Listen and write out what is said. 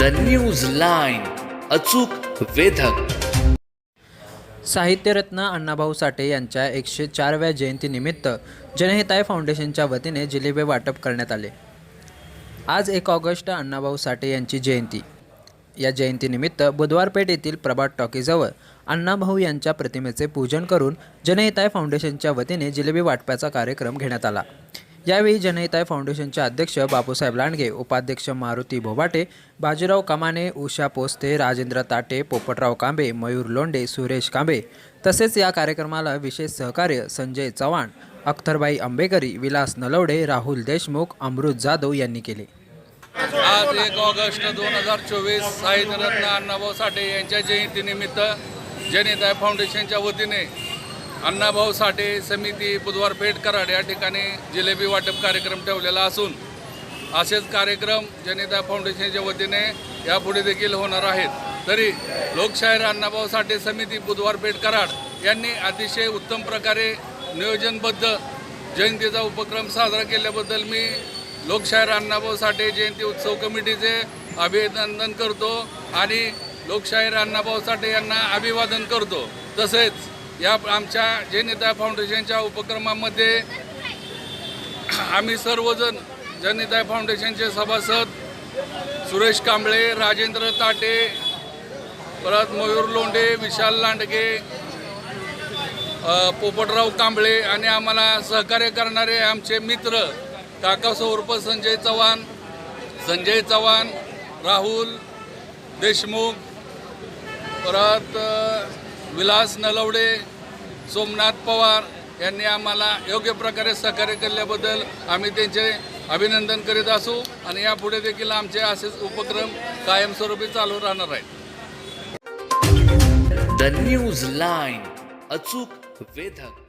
The news line अचूक वेधक. साहित्यरत्न अण्णाभाऊ साठे यांच्या एकशे चारव्या जयंतीनिमित्त जनहिताय फाउंडेशनच्या वतीने जिलेबी वाटप करण्यात आले. आज एक ऑगस्ट अण्णाभाऊ साठे यांची जयंती. या जयंतीनिमित्त बुधवारपेठ येथील प्रभात टॉकीजवळ अण्णाभाऊ यांच्या प्रतिमेचे पूजन करून जनहिताय फाउंडेशनच्या वतीने जिलेबी वाटपाचा कार्यक्रम घेण्यात आला. यावेळी जनहिताय फाउंडेशनचे अध्यक्ष बापूसाहेब लांडगे उपाध्यक्ष मारुती भोबाटे बाजीराव कमाने उषा पोस्ते राजेंद्र ताटे पोपटराव कांबे मयूर लोंडे सुरेश कांबे. तसेच या कार्यक्रमाला विशेष सहकार्य संजय चव्हाण अख्तरबाई आंबेकरी विलास नलवडे राहुल देशमुख अमृत जाधव यांनी केले. आज एक ऑगस्ट दोन हजार चोवीस साहित्यरत्न अण्णाभाऊ साठे यांच्या जयंतीनिमित्त जनिताय फाउंडेशनच्या वतीने अण्णाभाऊ साठे समिती बुधवार पेठ कराड या ठिकाणी जिलेबी वाटप कार्यक्रम ठेवलेला असून असेच कार्यक्रम जनिता फाउंडेशनच्या वतीने यापुढे देखील होणार आहेत. तरी लोकशाहीर अण्णाभाऊ साठे समिती बुधवार पेठ कराड यांनी अतिशय उत्तम प्रकारे नियोजनबद्ध जयंतीचा उपक्रम साजरा केल्याबद्दल मी लोकशाहीर अण्णाभाऊ साठे जयंती उत्सव कमिटीचे अभिनंदन करतो आणि लोकशाहीर अण्णाभाऊ साठे यांना अभिवादन करतो. तसेच या आमच्या जयनेता फाउंडेशनच्या उपक्रमामध्ये आम्ही सर्वजण जनहिताय फाउंडेशनचे सभासद सुरेश कांबळे राजेंद्र ताटे परत मयूर लोंढे विशाल लांडगे पोपटराव कांबळे आणि आम्हाला सहकार्य करणारे आमचे मित्र काका स्वरूप संजय चव्हाण संजय चव्हाण राहुल देशमुख परत विलास नलवडे सोमनाथ पवार यांनी आम्हाला योग्य प्रकारे सहकार्य केल्याबद्दल आम्ही त्यांचे अभिनंदन करीत असू आणि यापुढे देखील आमचे असेच उपक्रम कायमस्वरूपी चालू राहणार आहेत. द न्यूज लाईन अचूक वेधक.